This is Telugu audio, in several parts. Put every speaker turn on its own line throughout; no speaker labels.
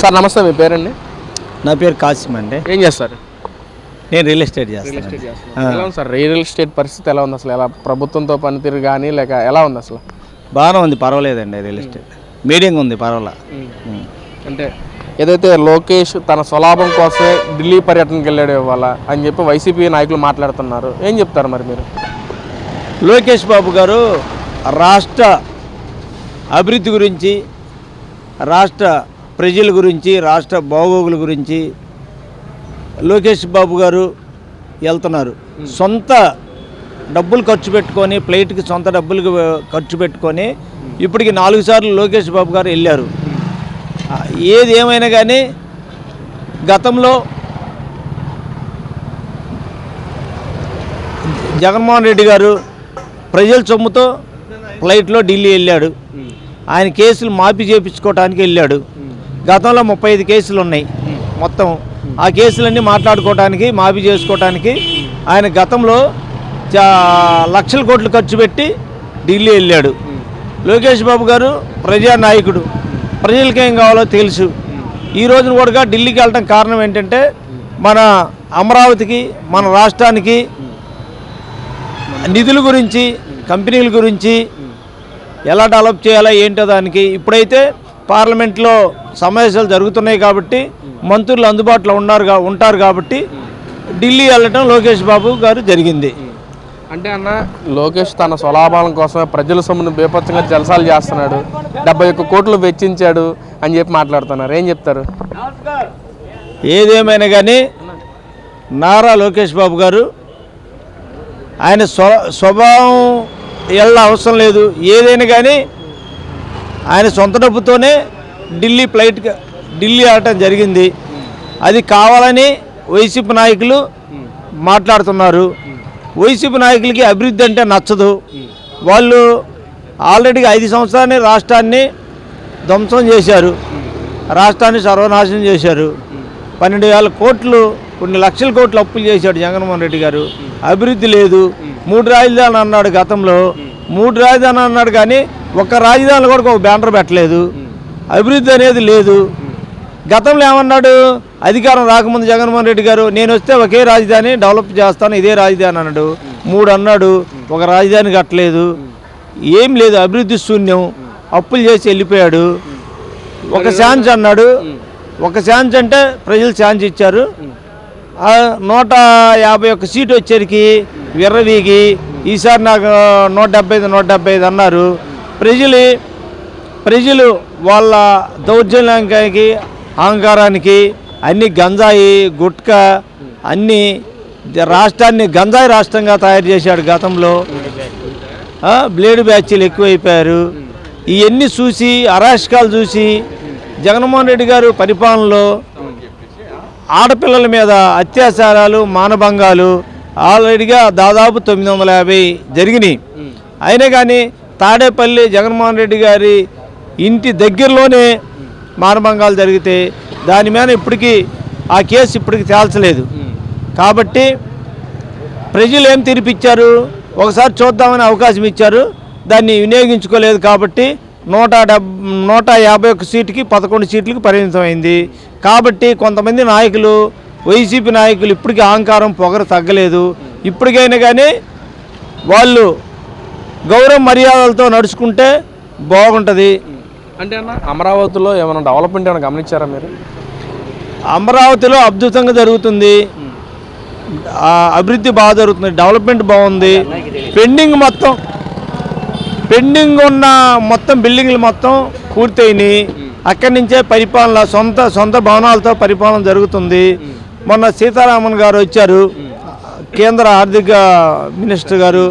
సార్ నమస్తే మీ పేరండి?
నా పేరు కాసిం అండి.
ఏం చేస్తారు?
నేను రియల్ ఎస్టేట్ చేస్తాను.
ఎలా ఉంది సార్? రియల్ ఎస్టేట్ పరిస్థితి ఎలా ఉంది అసలు? ఎలా ప్రభుత్వంతో పనితీరు కానీ లేక ఎలా ఉంది అసలు?
బాగానే ఉంది పర్వాలేదండి రియల్ ఎస్టేట్. మీడియంగా ఉంది పర్వాలా.
అంటే ఏదైతే లోకేష్ తన స్వలాభం కోసమే ఢిల్లీ పర్యటనకి వెళ్ళాడు ఇవాళ అని చెప్పి వైసీపీ నాయకులు మాట్లాడుతున్నారు. ఏం చెప్తారు మరి మీరు?
లోకేష్ బాబు గారు రాష్ట్ర అభివృద్ధి గురించి రాష్ట్ర ప్రజల గురించి రాష్ట్ర బాగోగుల గురించి లోకేష్ బాబు గారు వెళ్తున్నారు. సొంత డబ్బులు ఖర్చు పెట్టుకొని ఫ్లైట్కి సొంత డబ్బులు ఖర్చు పెట్టుకొని ఇప్పటికి నాలుగు సార్లు లోకేష్ బాబు గారు వెళ్ళారు. ఏది ఏమైనా కానీ గతంలో జగన్మోహన్ రెడ్డి గారు ప్రజల సొమ్ముతో ఫ్లైట్లో ఢిల్లీ వెళ్ళాడు. ఆయన కేసులు మాఫీ చేయించుకోవడానికి వెళ్ళాడు. గతంలో ముప్పై ఐదు కేసులు ఉన్నాయి మొత్తం. ఆ కేసులన్నీ మాట్లాడుకోవడానికి మాఫీ చేసుకోవడానికి ఆయన గతంలో చా లక్షల కోట్లు ఖర్చు పెట్టి ఢిల్లీ వెళ్ళాడు. లోకేష్ బాబు గారు ప్రజానాయకుడు ప్రజలకి ఏం కావాలో తెలుసు. ఈ రోజున కూడా ఢిల్లీకి వెళ్ళడం కారణం ఏంటంటే మన అమరావతికి మన రాష్ట్రానికి నిధుల గురించి కంపెనీల గురించి ఎలా డెవలప్ చేయాలా ఏంటో దానికి. ఇప్పుడైతే పార్లమెంట్లో సమావేశాలు జరుగుతున్నాయి కాబట్టి మంత్రులు అందుబాటులో ఉన్నారు ఉంటారు కాబట్టి ఢిల్లీ వెళ్ళటం లోకేష్ బాబు గారు జరిగింది.
అంటే అన్న లోకేష్ తన స్వలాభాలం కోసమే ప్రజల సొమ్మును బేపచ్చంగా జలసాలు చేస్తున్నాడు. డెబ్బై ఒక్క కోట్లు వెచ్చించాడు అని చెప్పి మాట్లాడుతున్నారు. ఏం చెప్తారు?
ఏదేమైనా కానీ నారా లోకేష్ బాబు గారు ఆయన స్వ స్వభావం వెళ్ళ అవసరం లేదు. ఏదైనా కానీ ఆయన సొంత డబ్బుతోనే ఢిల్లీ ఫ్లైట్ ఢిల్లీ వెళ్ళటం జరిగింది. అది కావాలని వైసీపీ నాయకులు మాట్లాడుతున్నారు. వైసీపీ నాయకులకి అభివృద్ధి అంటే నచ్చదు. వాళ్ళు ఆల్రెడీ ఐదు సంవత్సరాన్ని రాష్ట్రాన్ని ధ్వంసం చేశారు. రాష్ట్రాన్ని సర్వనాశనం చేశారు. పన్నెండు వేల కోట్లు కొన్ని లక్షల కోట్లు అప్పులు చేశాడు జగన్మోహన్ రెడ్డి గారు. అభివృద్ధి లేదు. మూడు రాజధానులు అన్నాడు గతంలో. మూడు రాజధాని అన్నాడు కానీ ఒక్క రాజధానిలో కూడా ఒక బ్యానర్ పెట్టలేదు. అభివృద్ధి అనేది లేదు. గతంలో ఏమన్నాడు? అధికారం రాకముందు జగన్మోహన్ రెడ్డి గారు నేను వస్తే ఒకే రాజధాని డెవలప్ చేస్తాను ఇదే రాజధాని అన్నాడు. మూడు అన్నాడు ఒక రాజధాని కట్టలేదు. ఏం లేదు అభివృద్ధి శూన్యం. అప్పులు చేసి వెళ్ళిపోయాడు. ఒక ఛాన్స్ అన్నాడు. ఒక ఛాన్స్ అంటే ప్రజలు ఛాన్స్ ఇచ్చారు. నూట యాభై ఒక్క సీటు వచ్చేసరికి విర్రవీగి ఈసారి నాకు నూట డెబ్బై ఐదు నూట డెబ్బై ఐదు అన్నారు. ప్రజలు ప్రజలు వాళ్ళ దౌర్జన్యానికి అహంకారానికి అన్ని గంజాయి గుట్కా అన్ని రాష్ట్రాన్ని గంజాయి రాష్ట్రంగా తయారు చేశాడు గతంలో. బ్లేడ్ బ్యాచ్లు ఎక్కువైపోయారు. ఇవన్నీ చూసి అరాచకాలు చూసి జగన్మోహన్ రెడ్డి గారు పరిపాలనలో ఆడపిల్లల మీద అత్యాచారాలు మానభంగాలు ఆల్రెడీగా దాదాపు తొమ్మిది వందల యాభై జరిగినాయి. అయినా కానీ తాడేపల్లి జగన్మోహన్ రెడ్డి గారి ఇంటి దగ్గరలోనే మానభంగాలు జరిగితే దాని మీద ఇప్పటికీ ఆ కేసు ఇప్పటికి తేల్చలేదు. కాబట్టి ప్రజలు ఏం తీర్పిచ్చారు? ఒకసారి చూద్దామని అవకాశం ఇచ్చారు. దాన్ని వినియోగించుకోలేదు కాబట్టి నూట డెబ్ నూట యాభై ఒక్క సీటుకి పదకొండు సీట్లకు పరిమితమైంది. కాబట్టి కొంతమంది నాయకులు వైసీపీ నాయకులు ఇప్పటికీ అహంకారం పొగరు తగ్గలేదు. ఇప్పటికైనా కానీ వాళ్ళు గౌరవ మర్యాదలతో నడుచుకుంటే బాగుంటుంది.
అంటే అన్న అమరావతిలో ఏమైనా డెవలప్మెంట్ ఏమైనా గమనించారా మీరు?
అమరావతిలో అద్భుతంగా జరుగుతుంది. అభివృద్ధి బాగా జరుగుతుంది. డెవలప్మెంట్ బాగుంది. పెండింగ్ మొత్తం పెండింగ్ ఉన్న మొత్తం బిల్డింగ్లు మొత్తం పూర్తయినాయి. అక్కడి నుంచే పరిపాలన సొంత సొంత భవనాలతో పరిపాలన జరుగుతుంది. మొన్న సీతారామన్ గారు వచ్చారు. కేంద్ర ఆర్థిక మినిస్టర్ గారు.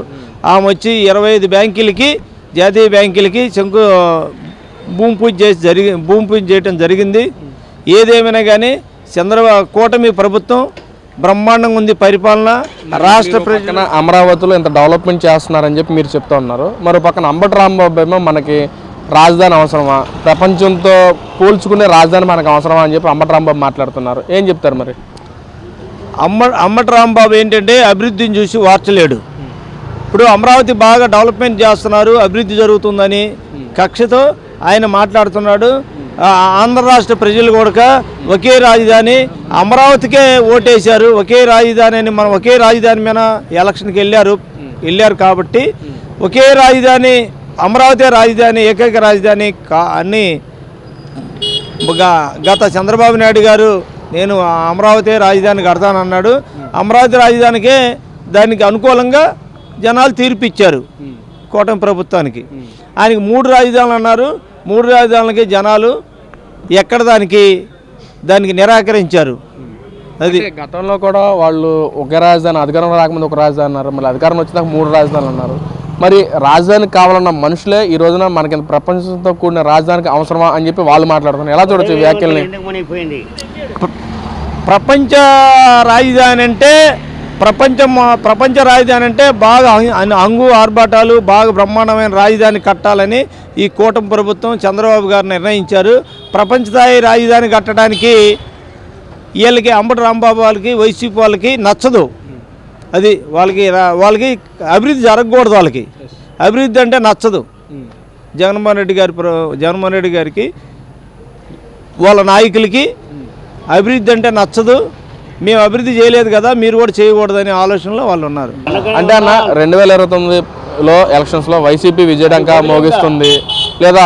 ఆమె వచ్చి ఇరవై ఐదు బ్యాంకులకి జాతీయ బ్యాంకులకి శంకు భూమి పూజ చేసి జరిగి భూమి పూజ చేయడం జరిగింది. ఏదేమైనా కానీ చంద్రబాబు కూటమి ప్రభుత్వం బ్రహ్మాండంగా ఉంది పరిపాలన. రాష్ట్ర
ప్రజల అమరావతిలో ఇంత డెవలప్మెంట్ చేస్తున్నారని చెప్పి మీరు చెప్తా ఉన్నారు. మరో పక్కన అంబటి రాంబాబు ఏమో మనకి రాజధాని అవసరమా? ప్రపంచంతో పోల్చుకునే రాజధాని మనకు అవసరమా అని చెప్పి అంబటి రాంబాబు మాట్లాడుతున్నారు. ఏం చెప్తారు మరి?
అమ్మ అమ్మటి రాంబాబు ఏంటంటే అభివృద్ధిని చూసి వార్చలేడు. ఇప్పుడు అమరావతి బాగా డెవలప్మెంట్ చేస్తున్నారు అభివృద్ధి జరుగుతుందని కక్షతో ఆయన మాట్లాడుతున్నాడు. ఆంధ్ర రాష్ట్ర ప్రజలు కూడా ఒకే రాజధాని అమరావతికే ఓటేశారు ఒకే రాజధాని అని మనం ఒకే రాజధాని మీద ఎలక్షన్కి వెళ్ళారు వెళ్ళారు కాబట్టి ఒకే రాజధాని అమరావతి రాజధాని ఏకైక రాజధాని కా అని గత చంద్రబాబు నాయుడు గారు నేను అమరావతి రాజధాని కడతానన్నాడు అమరావతి రాజధానికే దానికి అనుకూలంగా జనాలు తీర్పిచ్చారు కూటమి ప్రభుత్వానికి. ఆయనకి మూడు రాజధానులు అన్నారు. మూడు రాజధానులకి జనాలు ఎక్కడ దానికి దానికి నిరాకరించారు. అది
గతంలో కూడా వాళ్ళు ఒకే రాజధాని అధికారం రాకముందు ఒక రాజధాని అన్నారు. మళ్ళీ అధికారం వచ్చినాక మూడు రాజధానులు అన్నారు. మరి రాజధానికి కావాలన్న మనుషులే ఈ రోజున మనకి ప్రపంచంతో కూడిన రాజధానికి అవసరమా అని చెప్పి వాళ్ళు మాట్లాడుతున్నారు. ఎలా చూడొచ్చు వ్యాఖ్యల్ని?
ప్రపంచ రాజధాని అంటే ప్రపంచం ప్రపంచ రాజధాని అంటే బాగా అంగు ఆర్భాటాలు బాగా బ్రహ్మాండమైన రాజధాని కట్టాలని ఈ కూటమి ప్రభుత్వం చంద్రబాబు గారు నిర్ణయించారు. ప్రపంచ స్థాయి రాజధాని కట్టడానికి వీళ్ళకి అంబటి రాంబాబు వాళ్ళకి వైసీపీ వాళ్ళకి నచ్చదు. అది వాళ్ళకి రా- వాళ్ళకి అభివృద్ధి జరగకూడదు వాళ్ళకి. అభివృద్ధి అంటే నచ్చదు. జగన్మోహన్ రెడ్డి గారి ప్ర- జగన్మోహన్ రెడ్డి గారికి వాళ్ళ నాయకులకి అభివృద్ధి అంటే నచ్చదు. మేము అభివృద్ధి చేయలేదు కదా మీరు కూడా చేయకూడదనే ఆలోచనలో వాళ్ళు ఉన్నారు.
అంటే అన్న రెండు వేల ఇరవై తొమ్మిదిలో ఎలక్షన్స్లో వైసీపీ విజయడంక మోగిస్తుంది. లేదా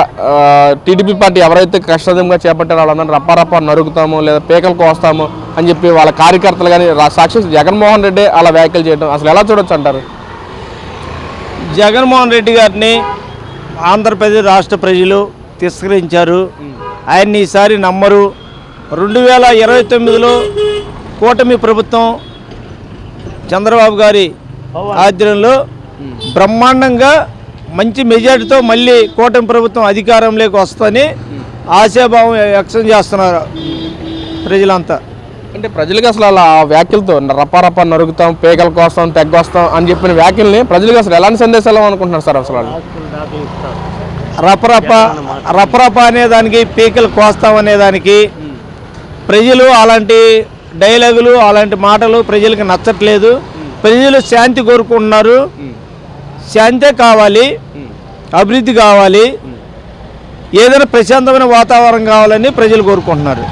టీడీపీ పార్టీ ఎవరైతే కష్టంగా చేపట్టారో వాళ్ళందరూ రప్ప రప్ప నరుకుతాము లేదా పేకలు కోస్తాము అని చెప్పి వాళ్ళ కార్యకర్తలు కానీ సాక్షి జగన్మోహన్ రెడ్డి అలా వ్యాఖ్యలు చేయడం అసలు ఎలా చూడొచ్చు అంటారు?
జగన్మోహన్ రెడ్డి గారిని ఆంధ్రప్రదేశ్ రాష్ట్ర ప్రజలు తిరస్కరించారు. ఆయన్ని ఈసారి నమ్మరు. రెండు వేల ఇరవై తొమ్మిదిలో కూటమి ప్రభుత్వం చంద్రబాబు గారి ఆధ్వర్యంలో బ్రహ్మాండంగా మంచి మెజార్టీతో మళ్ళీ కూటమి ప్రభుత్వం అధికారంలోకి వస్తుందని ఆశాభావం వ్యక్తం చేస్తున్నారు ప్రజలంతా.
అంటే ప్రజలకు అసలు అలా ఆ వ్యాఖ్యలతో రప్ప నరుకుతాం పేకలు కోస్తాం తెగ్గొస్తాం అని చెప్పిన వ్యాఖ్యల్ని ప్రజలకు అసలు ఎలాంటి సందేశాలు అనుకుంటున్నారు సార్ అసలు వాళ్ళు?
రపరప రపరప అనే దానికి పీకలు కోస్తాం అనే దానికి ప్రజలు అలాంటి డైలాగులు అలాంటి మాటలు ప్రజలకు నచ్చట్లేదు. ప్రజలు శాంతి కోరుకుంటున్నారు. శాంతే కావాలి. అభివృద్ధి కావాలి. ఏదైనా ప్రశాంతమైన వాతావరణం కావాలని ప్రజలు కోరుకుంటున్నారు.